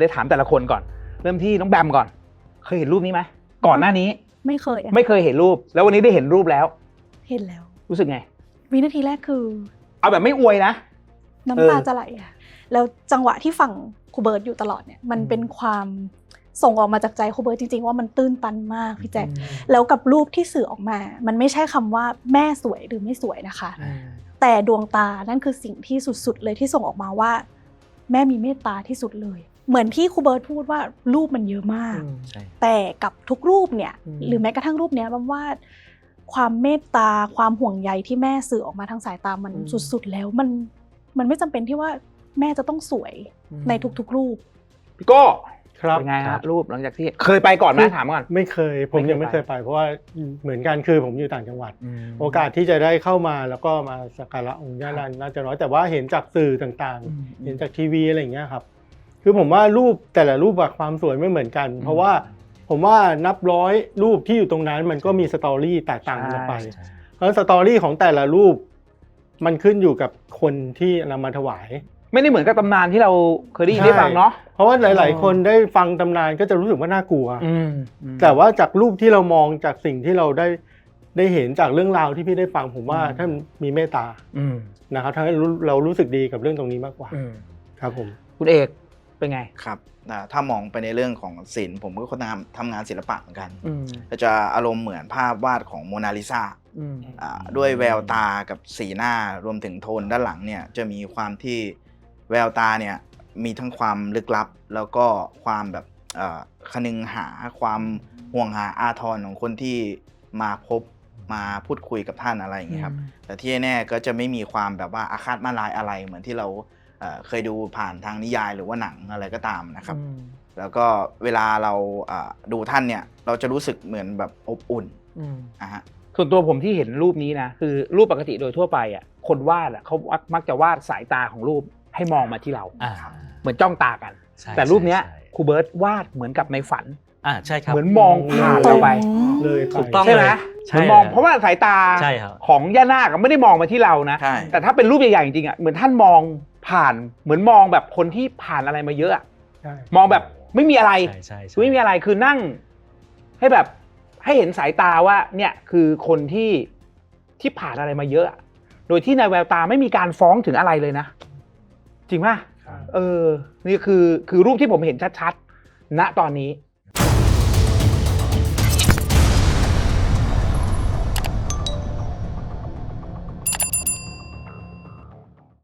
ได้ถามแต่ละคนก่อน เริ่มที่น้องแบมก่อน เคยเห็นรูปนี้ไหมก่อนหน้านี้ไม่เคยอะไม่เคยเห็นรูป แล้ววันนี้ได้เห็นรูปแล้ว เห็นแล้ว รู้สึกไง วินาทีแรกคือ เอาแบบไม่อวยนะ น้ำเออตาจะไหลอะแล้วจังหวะที่ฟังครูเบิร์ตอยู่ตลอดเนี่ยมันเป็นความส่งออกมาจากใจครูเบิร์ตจริงๆว่ามันตื้นตันมากพี่แจ๊คแล้วกับรูปที่สื่อออกมา มันไม่ใช่คำว่าแม่สวยหรือไม่สวยนะคะ แต่ดวงตานั่นคือสิ่งที่สุดๆเลยที่ส่งออกมาว่า แม่มีเมตตาที่สุดเลย เหมือนที่ครูเบิร์ตพูดว่ารูปมันเยอะมาก ใช่ แต่กับทุกรูปเนี่ย อืม หรือแม้กระทั่งรูปเนี้ยบัมว่าความเมตตาความห่วงใยที่แม่สื่อออกมาทางสายตามันสุดๆแล้วมันมันไม่จำเป็นที่ว่าแม่จะต้องสวยในทุกๆรูป พี่โก้ครับ เป็นไงครัฮะบ รูปหลังจากที่เคยไปก่อนไหมถามก่อน ไม่เคยผมยังไม่ไม่เคเคยยไปไป เพราะว่าเหมือนกันคือผมอยู่ต่างจังหวัด โอกาสที่จะได้เข้ามาแล้วก็มาสักการะองค์ย่านันน่าจะน้อยแต่ว่าเห็นจากสื่อต่างอืมๆเห็นจากทีวีอะไรอย่างเงี้ยครับ คือผมว่ารูปแต่ละรูปอะความสวยไม่เหมือนกัน เพราะว่าผมว่านับร้อยรูปที่อยู่ตรงนั้นมันก็มีสตอรี่แตกต่างกันไปใช่เพราะฉะนั้นสตอรี่ของแต่ละรูป มันขึ้นอยู่กับคนที่นำมาถวาย ไม่ได้เหมือนกับตำนานที่เราเคยได้ยินได้ฟังเนาะ เพราะว่าหลายอ๋อๆคนได้ฟังตำนานก็จะรู้สึกว่าน่ากลัว อืมอืม แต่ว่าจากรูปที่เรามองจากสิ่งที่เราได้ได้เห็นจากเรื่องราวที่พี่ได้ฟังผมว่าอืม ท่านมีเมตตาอืมนะครับทำให้เราเรารู้สึกดีกับเรื่องตรงนี้มากกว่า อืม ครับผม คุณเอก เป็นไง ครับอ่าถ้ามองไปในเรื่องของศิลป์ผมก็คนทำทำงานศิลปะเหมือนกันอืมก็จะอารมณ์เหมือนภาพวาดของโมนาลิซาอืมอ่าด้วยแววตากับสีหน้ารวมถึงโทนด้านหลังเนี่ยจะมีความที่แววตาเนี่ยมีทั้งความลึกลับ แล้วก็ความแบบเอ่อคนึงหาความห่วงหาอาทรของคนที่มาพบมาพูดคุยกับท่านอะไรอย่างเงี้ยครับ แต่ที่แน่ๆก็จะไม่มีความแบบว่าอาฆาตมาลายอะไรเหมือนที่เรา เอ่อเคยดูผ่านทางนิยายหรือว่าหนังอะไรก็ตามนะครับอืมแล้วก็เวลาเราอ่าดูท่านเนี่ย เราจะรู้สึกเหมือนแบบอบอุ่นอืมนะฮะส่วนตัวผมที่เห็นรูปนี้นะคือรูปปกติโดยทั่วไปอะคนวาดอะเขามักจะวาดสายตาของรูปให้มองมาที่เราอ่าเหมือนจ้องตากันใช่แต่รูปเนี้ยใช่ครูเบิร์ตวาดเหมือนกับในฝันอ่าใช่ครับเหมือนมองผ่านเราไปเลยไปถูกต้องใช่ไหมเลยเหใช่มือนมองเลยเพราะว่าสายตาใช่ครับของย่านาคอะไม่ได้มองมาที่เรานะใช่แต่ถ้าเป็นรูปใหญ่ๆจริงๆอะเหมือนท่านมอง ผ่านเหมือนมองแบบคนที่ผ่านอะไรมาเยอะอะใช่มองแบบไม่มีอะไรใช่ใช่ใช่คือไม่มีอะไรคือนั่ง ให้แบบให้เห็นสายตาว่า เนี่ยคือคนที่ที่ผ่านอะไรมาเยอะอะโดยที่ในแววตาไม่มีการฟ้องถึงอะไรเลยนะ จริงป่ะเออ นี่คือคือรูปที่ผมเห็นชัดๆ ณ ตอนนี้